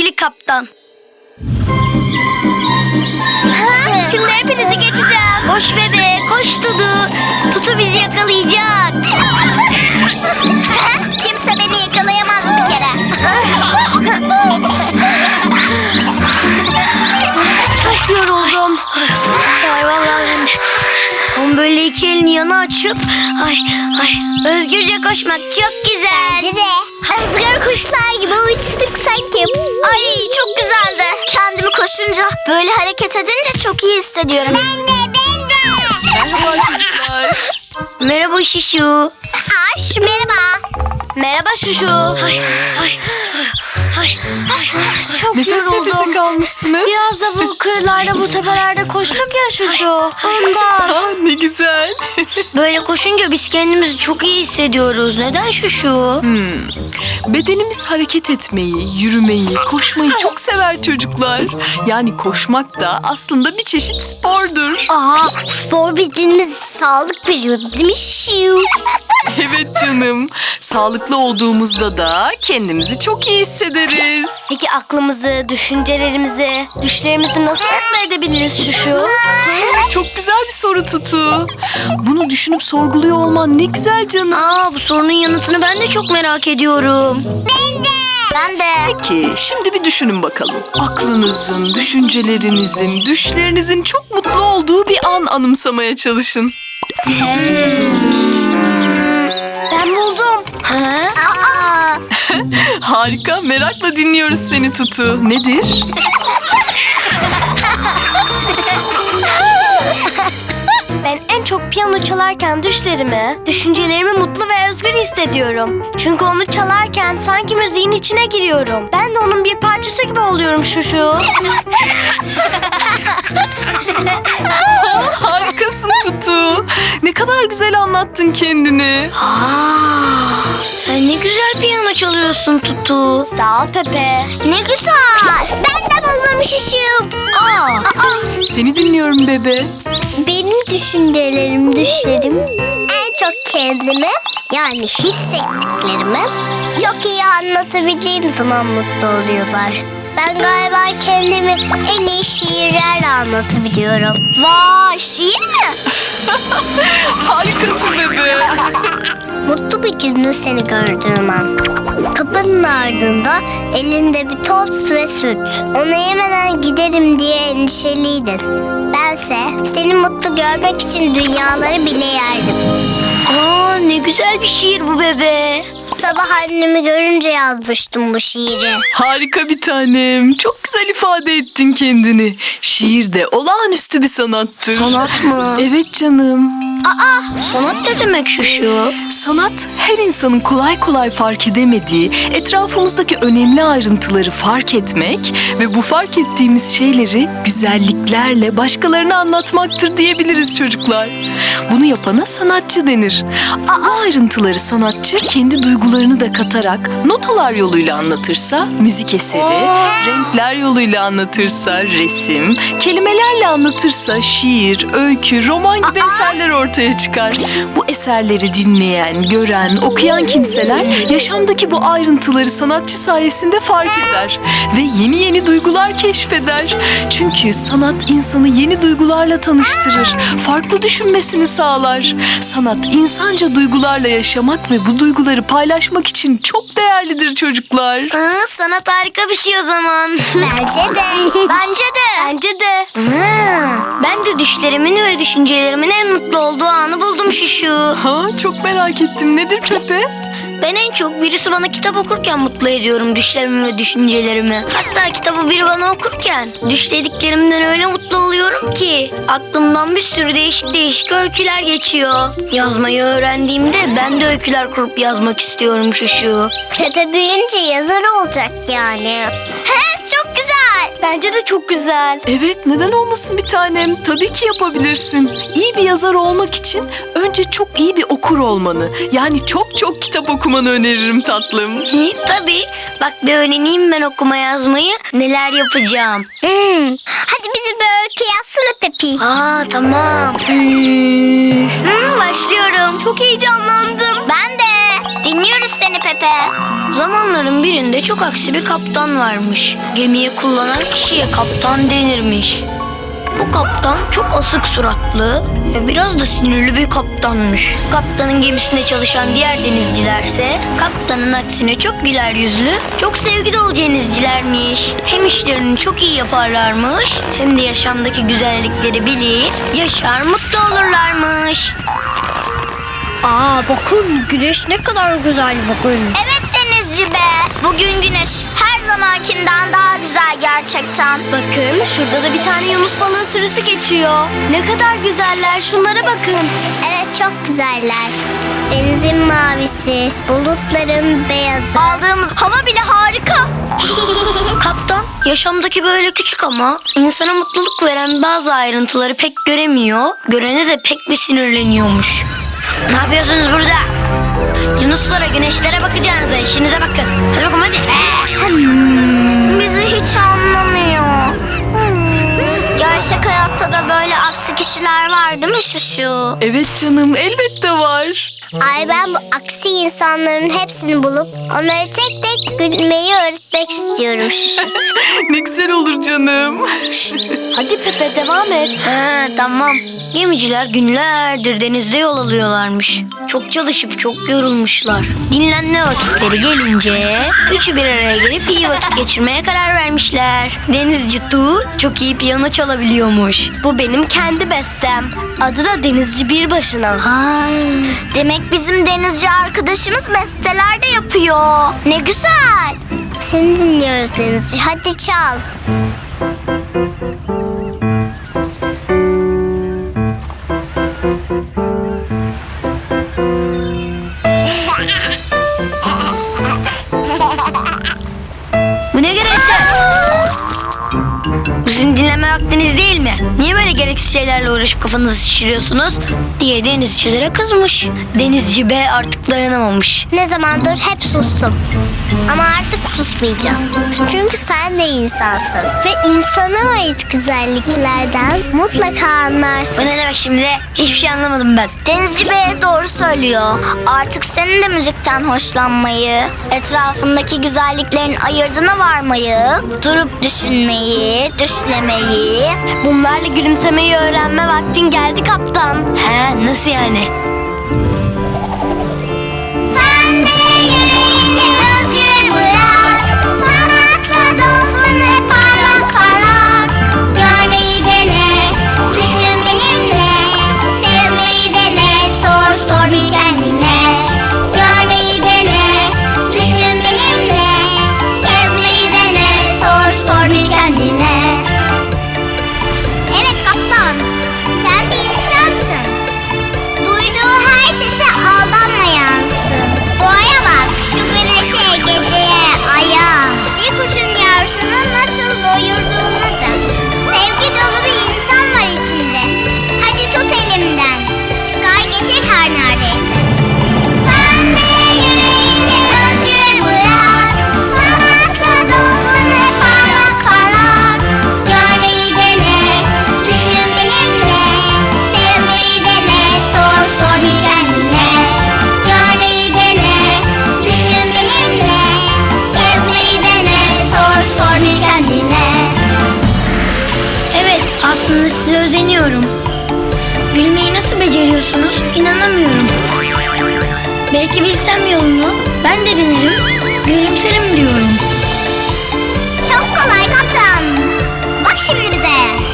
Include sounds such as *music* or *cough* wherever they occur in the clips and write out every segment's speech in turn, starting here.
sevgili kaptan. Şimdi hepinizi geçeceğim. Koş bebe, koş Dudu. Tutu bizi yakalayacak. *laughs* açıp ay ay özgürce koşmak çok güzel. Bize özgür kuşlar gibi uçtuk sanki. Ay çok güzeldi. Kendimi koşunca böyle hareket edince çok iyi hissediyorum. Ben de ben de. Merhaba çocuklar. Merhaba Şişu. Aş merhaba. Merhaba Şuşu. Ay ay ay ay. Çok Nefes nefese yoruldum. kalmışsınız. Biraz da bu kırlarda bu tepelerde koştuk ya Şuşu. Ondan. Aa, *laughs* ne güzel. Böyle koşunca biz kendimizi çok iyi hissediyoruz. Neden Şuşu? Hmm. Bedenimiz hareket etmeyi, yürümeyi, koşmayı çok sever çocuklar. Yani koşmak da aslında bir çeşit spordur. Aha spor bedenimize sağlık veriyor değil mi Şiu? Evet canım. Sağlıklı olduğumuzda da kendimizi çok iyi hissederiz. Peki aklımızı, düşüncelerimizi, düşlerimizi nasıl mutlu edebiliriz Şuşu? Çok güzel bir soru Tutu. Bunu düşünüp sorguluyor olman ne güzel canım. Aa bu sorunun yanıtını ben de çok merak ediyorum. Ben de. Peki şimdi bir düşünün bakalım. Aklınızın, düşüncelerinizin, düşlerinizin çok mutlu olduğu bir an anımsamaya çalışın. Ben buldum. *laughs* Harika, merakla dinliyoruz seni Tutu. Nedir? *laughs* Ben en çok piyano çalarken düşlerimi, düşüncelerimi mutlu ve özgür hissediyorum. Çünkü onu çalarken sanki müziğin içine giriyorum. Ben de onun bir parçası gibi oluyorum Şuşu. *laughs* Harikasın Tutu. Ne kadar güzel anlattın kendini. Aa, sen ne güzel piyano çalıyorsun Tutu. Sağ ol Pepe. ne güzel. Ben buldum Şişu. Aa, Seni dinliyorum bebe. Benim düşüncelerim, düşlerim en çok kendimi yani hissettiklerimi çok iyi anlatabildiğim zaman mutlu oluyorlar. Ben galiba kendimi en iyi şiirlerle anlatabiliyorum. Vay şiir mi? *laughs* Harikasın bebe. *laughs* Mutlu bir gündü seni gördüğüm an. Kapının ardında elinde bir toz ve süt. Onu yemeden giderim diye endişeliydin. Bense seni mutlu görmek için dünyaları bile yerdim. aa ne güzel bir şiir bu bebe. Sabah annemi görünce yazmıştım bu şiiri. Harika bir tanem. Çok güzel ifade ettin kendini. Şiir de olağanüstü bir sanattır. Sanat mı? Evet canım. Sanat ne demek Şuşu? Sanat her insanın kolay kolay fark edemediği, etrafımızdaki önemli ayrıntıları fark etmek ve bu fark ettiğimiz şeyleri güzelliklerle başkalarına anlatmaktır diyebiliriz çocuklar. Bunu yapana sanatçı denir. Bu ayrıntıları sanatçı kendi duygularını da katarak notalar yoluyla anlatırsa müzik eseri, renkler yoluyla anlatırsa resim, kelimelerle anlatırsa şiir, öykü, roman gibi eserler ortaya çıkar. Bu eserleri dinleyen, gören, okuyan kimseler yaşamdaki bu ayrıntıları sanatçı sayesinde fark eder ve yeni yeni duygular keşfeder. Çünkü sanat insanı yeni duygularla tanıştırır, farklı düşünmesini sağlar. Sanat insanca duygularla yaşamak ve bu duyguları paylaşmak için çok değerlidir çocuklar. Aa, sanat harika bir şey o zaman. *laughs* Bence de. Bence de. Bence de. ben de düşlerimin ve düşüncelerimin en mutlu olduğu anı buldum Şuşu. Ha çok merak ettim. Nedir Pepe? Ben en çok birisi bana kitap okurken mutlu ediyorum düşlerimi ve düşüncelerimi. Hatta kitabı biri bana okurken düşlediklerimden öyle mutlu oluyorum ki aklımdan bir sürü değişik değişik öyküler geçiyor. Yazmayı öğrendiğimde ben de öyküler kurup yazmak istiyorum Şuşu. Pepe büyüyünce yazar olacak yani. He çok güzel. Bence de çok güzel. Evet neden olmasın bir tanem? Tabii ki yapabilirsin. İyi bir yazar olmak için önce çok iyi bir okur olmanı. Yani çok çok kitap okumanı öneririm tatlım. Tabii. Bak bir öğreneyim ben okuma yazmayı. Neler yapacağım. Hmm. Hadi bizi bir öykü yazsana Pepi. Aa tamam. Hmm, hmm, başlıyorum. Çok heyecanlandım. Ben de. Dinliyoruz seni Pepe. Zamanların birinde çok aksi bir kaptan varmış. Gemiyi kullanan kişiye kaptan denirmiş. Bu kaptan çok asık suratlı ve biraz da sinirli bir kaptanmış. Kaptanın gemisinde çalışan diğer denizcilerse kaptanın aksine çok güler yüzlü, çok sevgi dolu denizcilermiş. Hem işlerini çok iyi yaparlarmış hem de yaşamdaki güzellikleri bilir, yaşar mutlu olurlarmış. Aa bakın güneş ne kadar güzel bakın. Evet Denizci be. Bugün güneş zamankinden daha güzel gerçekten. Bakın şurada da bir tane yunus balığı sürüsü geçiyor. Ne kadar güzeller şunlara bakın. Evet çok güzeller. Denizin mavisi, bulutların beyazı. Aldığımız hava bile harika. *laughs* Kaptan yaşamdaki böyle küçük ama insana mutluluk veren bazı ayrıntıları pek göremiyor. Görene de pek bir sinirleniyormuş. Ne yapıyorsunuz burada? Yunuslara, güneşlere bakacağınıza işinize bakın. Hadi bakalım hadi. Şu şu? Evet canım elbette var. Ay ben bu aksi insanların hepsini bulup onları tek tek gülmeyi öğretmek istiyorum. *laughs* Ne güzel olur canım. Hadi Pepe devam et. Ha, tamam. Gemiciler günlerdir denizde yol alıyorlarmış. Çok çalışıp çok yorulmuşlar. Dinlenme vakitleri gelince üçü bir araya gelip iyi vakit geçirmeye karar vermişler. Denizci Tu çok iyi piyano çalabiliyormuş. Bu benim kendi bestem. Adı da Denizci Bir Başına. Demek bizim denizci arkadaşımız besteler de yapıyor. Ne güzel. Seni dinliyoruz Denizci. Hadi çal. Sizin dinleme vaktiniz değil mi? Niye böyle gereksiz şeylerle uğraşıp kafanızı şişiriyorsunuz? diye denizcilere kızmış. Denizci B artık dayanamamış. Ne zamandır hep sustum. Ama artık susmayacağım. Çünkü sen de insansın. Ve insana ait güzelliklerden mutlaka anlarsın. Bu ne demek şimdi? Hiçbir şey anlamadım ben. Denizci Bey doğru söylüyor. Artık senin de müzikten hoşlanmayı, etrafındaki güzelliklerin ayırdına varmayı, durup düşünmeyi, düşlemeyi, bunlarla gülümsemeyi öğrenme vaktin geldi kaptan. He nasıl yani? Belki bilsem yolunu ben de denerim. Gülümserim diyorum. Çok kolay kaptan. Bak şimdi bize.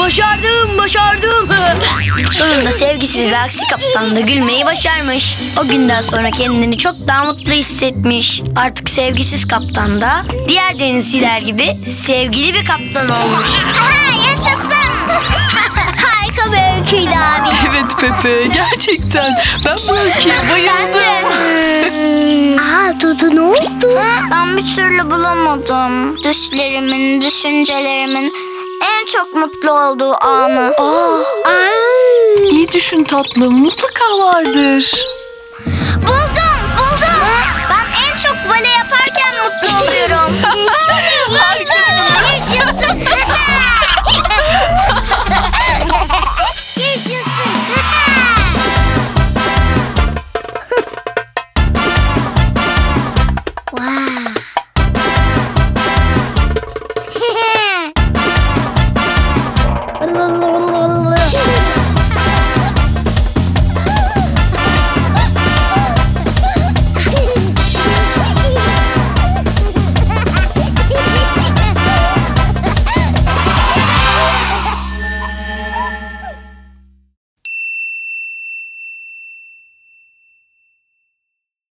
Başardım, başardım. *laughs* Sonunda sevgisiz ve aksi kaptan da gülmeyi başarmış. O günden sonra kendini çok daha mutlu hissetmiş. Artık sevgisiz kaptan da diğer denizciler gibi sevgili bir kaptan olmuş. Aha, Yaşasın. *laughs* Harika bir öyküydü abi. Evet Pepe gerçekten. Ben bu öyküye bayıldım. *laughs* Aa Dudu ne oldu? Ben bir türlü bulamadım. Düşlerimin, düşüncelerimin en çok mutlu olduğu anı. Ay. İyi düşün tatlım mutlaka vardır. Buldum, buldum. Ben en çok bale yaparken mutlu oluyorum. *laughs*